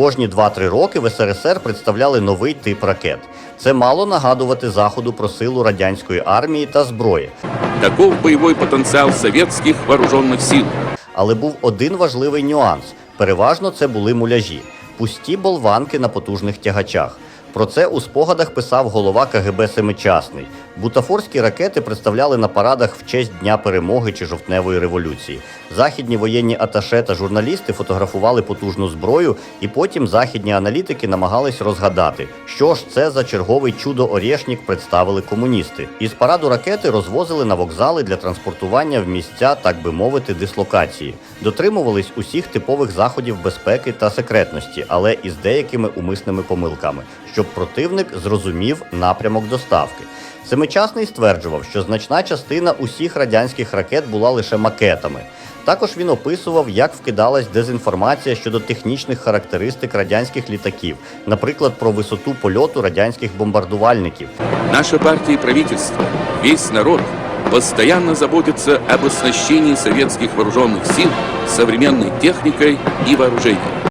Кожні 2-3 роки в СРСР представляли новий тип ракет. Це мало нагадувати заходу про силу радянської армії та зброї. Таков боевой потенциал советских вооруженных сил. Але був один важливий нюанс: переважно це були муляжі, пусті болванки на потужних тягачах. Про це у спогадах писав голова КГБ Семичасний. Бутафорські ракети представляли на парадах в честь Дня перемоги чи жовтневої революції. Західні воєнні аташе та журналісти фотографували потужну зброю, і потім західні аналітики намагались розгадати, що ж це за черговий чудо орєшнік представили комуністи. Із параду ракети розвозили на вокзали для транспортування в місця, так би мовити, дислокації. Дотримувались усіх типових заходів безпеки та секретності, але із деякими умисними помилками, щоб противник зрозумів напрямок доставки. Семичасний стверджував, що значна частина усіх радянських ракет була лише макетами. Також він описував, як вкидалась дезінформація щодо технічних характеристик радянських літаків, наприклад, про висоту польоту радянських бомбардувальників. Наша и правительство, весь народ постоянно заботится об оснащении советских вооруженных сил современной техникой и вооружением.